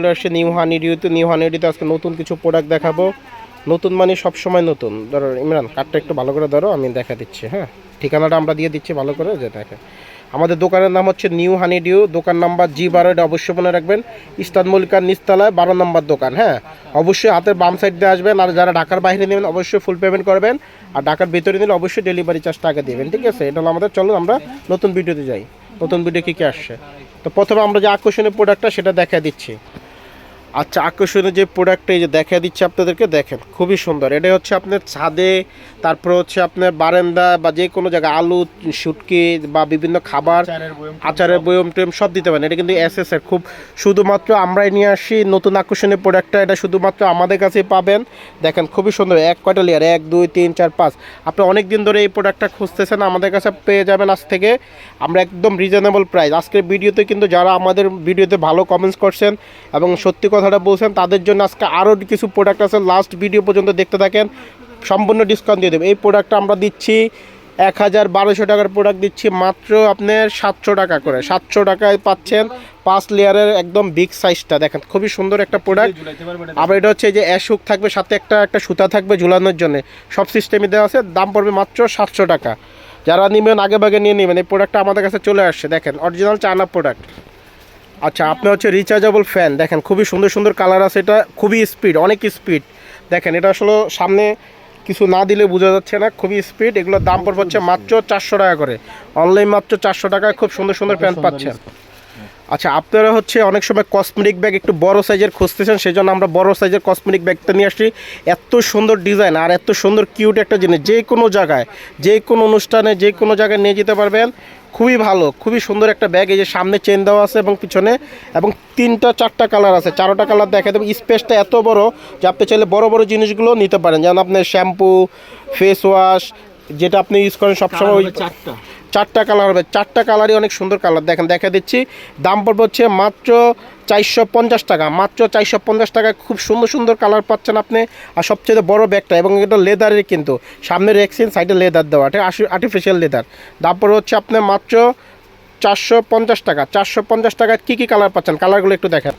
চলে আসছে new হানিডিওতে new হানিডিতে আজকে নতুন কিছু প্রোডাক্ট দেখাবো। নতুন মানে সবসময় নতুন। ধরো, ইমরান কার্ডটা একটু ভালো করে ধরো, আমি দেখা দিচ্ছি হ্যাঁ? ঠিকানাটা আমরা দিয়ে দিচ্ছি ভালো করে, যে দেখে আমাদের দোকানের নাম হচ্ছে নিউ হানিডিও দোকান নাম্বার জি বারো, এটা অবশ্যই মনে রাখবেন। ইস্তান মল্লিকার নিচতলায় বারো নম্বর দোকান হ্যাঁ? অবশ্যই হাতের বাম সাইড দিয়ে আসবেন, আর যারা ঢাকার বাইরে নেবেন, অবশ্যই ফুল পেমেন্ট করবেন। আর ঢাকার ভিতরে নিলে অবশ্যই ডেলিভারি চার্জটা আগে দেবেন, ঠিক আছে? এটা হলো আমাদের চলো আমরা নতুন ভিডিওতে যাই। নতুন ভিডিও কী কী আসছে? তো প্রথমে আমরা যে আকর্ষণীয় প্রোডাক্টটা সেটা দেখা দিচ্ছি। আচ্ছা আকর্ষণীয় যে প্রোডাক্টটা এই যে দেখা দিচ্ছে আপনাদেরকে দেখেন খুবই সুন্দর। এটা হচ্ছে আপনার ছাদে তারপর হচ্ছে আপনার বারান্দা বা যে কোনো জায়গায় আলু শুটকি বা বিভিন্ন খাবার আচারের বয়ম টয়ম সব। দিতে পারেন। এটা কিন্তু এস এর খুব শুধুমাত্র আমরাই নিয়ে আসি নতুন আকর্ষণীয় প্রোডাক্টটা এটা শুধুমাত্র আমাদের কাছেই পাবেন। দেখেন খুবই সুন্দর এক কয়টা লেয়ার এক দুই তিন চার পাঁচ। আপনি অনেক দিন ধরে এই প্রোডাক্টটা খুঁজতেছেন আমাদের কাছে পেয়ে যাবেন আজ থেকে। আমরা একদম রিজনেবল প্রাইস আজকের ভিডিওতে কিন্তু যারা আমাদের ভিডিওতে ভালো কমেন্টস করছেন এবং সত্যি কথাটা বলছেন তাদের জন্য আজকে আরও কিছু প্রোডাক্ট আছে। লাস্ট ভিডিও পর্যন্ত দেখতে থাকেন, সম্পূর্ণ ডিসকাউন্ট দিয়ে দেবো। এই প্রোডাক্টটা আমরা দিচ্ছি এক হাজার বারোশো টাকার প্রোডাক্ট দিচ্ছি, মাত্র আপনার সাতশো টাকা করে। সাতশো টাকায় পাচ্ছেন পাঁচ লেয়ারের একদম বিগ সাইজটা দেখেন, খুবই সুন্দর একটা প্রোডাক্ট আবার এটা হচ্ছে যে অ্যাশুক থাকবে, সাথে একটা একটা সুতা থাকবে ঝুলানোর জন্য। সব সিস্টেমই দেওয়া আছে, দাম পড়বে মাত্র সাতশো টাকা। যারা নেবেন, আগে ভাগে নিয়ে নেবেন। এই প্রোডাক্টটা আমাদের কাছে চলে আসছে। দেখেন অরিজিনাল চায়না প্রোডাক্ট আচ্ছা আপনার হচ্ছে রিচার্জেবল ফ্যান দেখেন খুবই সুন্দর সুন্দর কালার আছে, এটা খুবই স্পিড অনেক স্পিড দেখেন, এটা আসলে সামনে কিছু না দিলে বোঝা যাচ্ছে না, খুবই স্পিড এগুলোর দাম পড়বে হচ্ছে মাত্র চারশো টাকা করে। অনলাইন মাত্র চারশো টাকায় খুব সুন্দর সুন্দর ফ্যান পাচ্ছেন। আচ্ছা আপনারা হচ্ছে অনেক সময় কসমেটিক ব্যাগ একটু বড় সাইজের খুঁজতেছেন সেই জন্য আমরা বড় সাইজের কসমেটিক ব্যাগটা নিয়ে আসছি। এত সুন্দর ডিজাইন আর এত সুন্দর কিউট একটা জিনিস যে কোনো জায়গায় যে কোনো অনুষ্ঠানে যে কোনো জায়গায় নিয়ে যেতে পারবেন। খুবই ভালো খুবই সুন্দর একটা ব্যাগ এই যে সামনে চেন দেওয়া আছে এবং পিছনে এবং তিনটা চারটা কালার আছে। চারোটা কালার দেখা দেবে স্পেসটা এত বড় যে আপনি চাইলে বড় বড় জিনিসগুলো নিতে পারেন। যেমন আপনার শ্যাম্পু ফেস ওয়াশ যেটা আপনি ইউজ করেন সবসময় ওই চারটা। চারটা কালার হবে। চারটা কালারই অনেক সুন্দর কালার। দেখেন দেখা দিচ্ছি। দাম পড়বে হচ্ছে মাত্র চারশো পঞ্চাশ টাকা। মাত্র চারশো পঞ্চাশ টাকায় খুব সুন্দর সুন্দর কালার পাচ্ছেন আপনি। আর সবচেয়ে বড় ব্যাগটা, এবং এটা লেদারের কিন্তু। সামনে রেক্সিন সাইডে লেদার দেওয়া, এটা আর্টিফিশিয়াল লেদার। দাম পড়বে হচ্ছে আপনার মাত্র চারশো পঞ্চাশ টাকা। চারশো পঞ্চাশ টাকায় কী কী কালার পাচ্ছেন? কালারগুলো একটু দেখেন।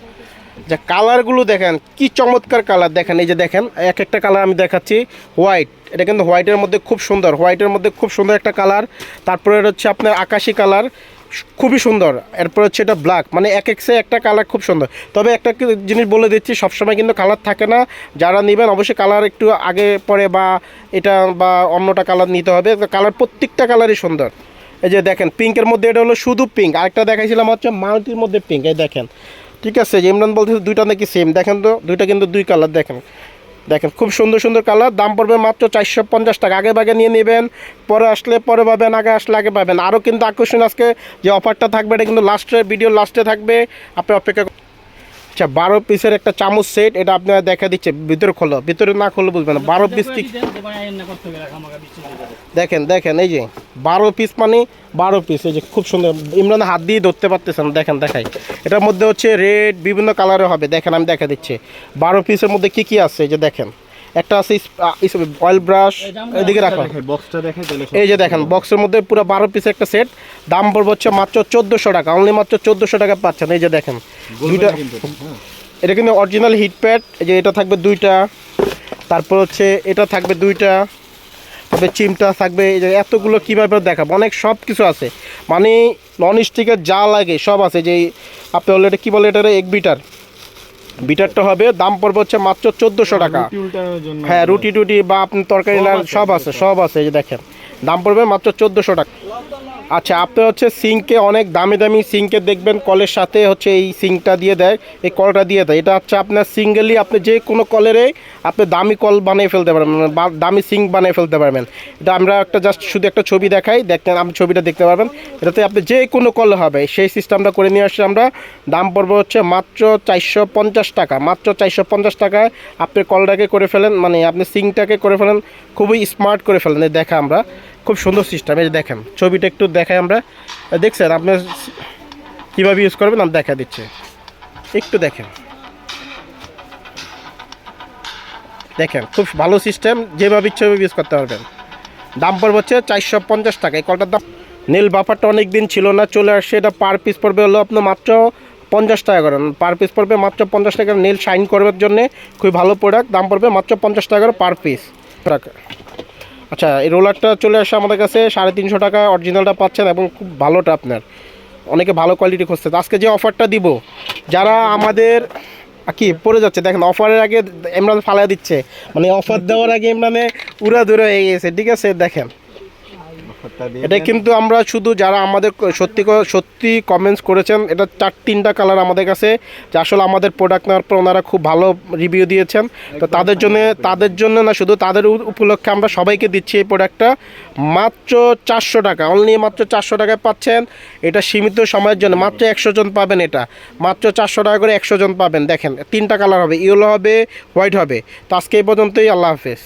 যে কালারগুলো দেখেন, কি চমৎকার কালার দেখেন, এই যে দেখেন, এক একটা কালার আমি দেখাচ্ছি, হোয়াইট, এটা কিন্তু হোয়াইটের মধ্যে খুব সুন্দর, হোয়াইটের মধ্যে খুব সুন্দর একটা কালার, তারপরে হচ্ছে আপনার আকাশি কালার, খুবই সুন্দর, এরপর হচ্ছে এটা ব্ল্যাক মানে এক এক সে একটা কালার খুব সুন্দর, তবে একটা জিনিস বলে দিচ্ছি, সবসময় কিন্তু কালার থাকে না, যারা নেবেন অবশ্যই কালার একটু আগে পরে বা এটা বা অন্যটা কালার নিতে হবে, কালার প্রত্যেকটা কালারই সুন্দর, এই যে দেখেন, পিঙ্কের মধ্যে এটা হলো শুধু পিঙ্ক, আরেকটা দেখাইছিলাম হচ্ছে মাল্টির মধ্যে পিঙ্ক, এই দেখেন ঠিক আছে ইমরান বলতে দুইটা নাকি সেম দেখেন তো, দুইটা কিন্তু দুই কালার দেখেন। দেখেন, খুব সুন্দর সুন্দর কালার দাম পড়বে মাত্র চারশো পঞ্চাশ টাকা। আগে ভাগে নিয়ে নেবেন, পরে আসলে, পরে পাবেন, আগে আসলে, আগে পাবেন। আরও কিন্তু আকর্ষণ আজকে যে অফারটা থাকবে, এটা কিন্তু লাস্টে ভিডিও লাস্টে থাকবে। আপনি অপেক্ষা। আচ্ছা বারো পিসের একটা চামচ সেট এটা আপনারা দেখা দিচ্ছে, ভিতরে খোলো, ভিতরে না খোলো বুঝবেন না। বারো পিস কি দেখেন দেখেন, এই যে, বারো পিস মানে বারো পিস এই যে খুব সুন্দর, ইমরান হাত দিয়ে ধরতে পারতেছেন দেখেন, দেখাই। এটার মধ্যে হচ্ছে রেড বিভিন্ন কালারে হবে, দেখেন, আমি দেখা দিচ্ছি। বারো পিসের মধ্যে কি কি আছে যে দেখেন। একটা আছে অয়েল ব্রাশ এদিকে রাখো। এই যে দেখেন বক্সের মধ্যে পুরো বারো পিসের একটা সেট দাম পড়বে হচ্ছে মাত্র চোদ্দোশো টাকা অনলি মাত্র চোদ্দোশো টাকা পাচ্ছেন। এই যে দেখেন দুইটা এটা কিন্তু অরিজিনাল হিট প্যাড এই যে এটা থাকবে দুইটা তারপর হচ্ছে এটা থাকবে দুইটা তারপরে চিমটা থাকবে এই যে এতগুলো কীভাবে দেখাবো? অনেক সব কিছু আছে। মানে নন স্টিকের যা লাগে সব আছে যে আপনি বলে এটা কী বলে এটা এক বিটার বিটারটা হবে দাম পড়বে হচ্ছে মাত্র চোদ্দশো টাকা। হ্যাঁ রুটি টুটি বা আপনি তরকারি সব আছে। সব আছে এই যে দেখেন। দাম পড়বে মাত্র চোদ্দোশো টাকা। আচ্ছা আপনি হচ্ছে সিঙ্কে অনেক দামি দামি সিঙ্কে দেখবেন, কলের সাথে হচ্ছে এই সিঙ্কটা দিয়ে দেয়, এই কলটা দিয়ে দেয়। এটা হচ্ছে আপনার সিঙ্গেলি আপনি যে কোনো কলেরে আপনি দামি কল বানিয়ে ফেলতে পারবেন মানে বা- দামি সিঙ্ক বানিয়ে ফেলতে পারবেন। এটা আমরা একটা জাস্ট শুধু একটা ছবি দেখাই দেখতেন আপনি ছবিটা দেখতে পারবেন। এটাতে আপনি যে কোনো কল হবে, সেই সিস্টেমটা করে নিয়ে আসছি আমরা দাম পড়বে হচ্ছে মাত্র চারশো পঞ্চাশ টাকা। মাত্র চারশো পঞ্চাশ টাকায় আপনি কলটাকে করে ফেলেন মানে আপনি সিঙ্কটাকে করে ফেলেন, খুবই স্মার্ট করে ফেলেন দেখা আমরা। খুব সুন্দর সিস্টেম এই যে দেখেন, ছবিটা একটু দেখাই আমরা। দেখছেন, আপনি কীভাবে ইউজ করবেন, আমি দেখা দিচ্ছে। একটু দেখেন। দেখেন, খুব ভালো সিস্টেম যেভাবে ইচ্ছে ইউজ করতে পারবেন। দাম পড়বে হচ্ছে চারশো পঞ্চাশ টাকা, এই কলটার দাম। নীল বাফারটা অনেক দিন ছিল না, চলে আসছে, এটা পার পিস পড়বে হলো আপনার মাত্র পঞ্চাশ টাকা করেন পার পিস পড়বে মাত্র পঞ্চাশ টাকা নীল শাইন করবার জন্যে, খুবই ভালো প্রোডাক্ট দাম পড়বে মাত্র পঞ্চাশ টাকা করে পার পিস আচ্ছা এই রোলারটা চলে আসে আমাদের কাছে, সাড়ে তিনশো টাকা অরিজিনালটা পাচ্ছেন এবং খুব ভালোটা আপনার। অনেকে ভালো কোয়ালিটি খুঁজছে। আজকে যে অফারটা দিব, যারা আমাদের কি পড়ে যাচ্ছে, দেখেন অফারের আগে ইমরান ফালাই দিচ্ছে। মানে অফার দেওয়ার আগে ইমরানে উড়া দূরে হয়ে গেছে, ঠিক আছে? দেখেন। এটা কিন্তু আমরা শুধু যারা আমাদের সত্যি সত্যি কমেন্টস করেছেন এটা চার তিনটা কালার আমাদের কাছে যে আসলে আমাদের প্রোডাক্ট নেওয়ার পর ওনারা খুব ভালো রিভিউ দিয়েছেন। তো তাদের জন্য তাদের জন্য না শুধু তাদের উপলক্ষে আমরা সবাইকে দিচ্ছি এই প্রোডাক্টটা মাত্র চারশো টাকা অনলি মাত্র চারশো টাকায় পাচ্ছেন। এটা সীমিত সময়ের জন্য মাত্র একশো জন পাবেন এটা। মাত্র চারশো টাকা করে একশো জন পাবেন। দেখেন তিনটা কালার হবে ইয়েলো হবে হোয়াইট হবে। তো আজকে এই পর্যন্তই আল্লাহ হাফেজ।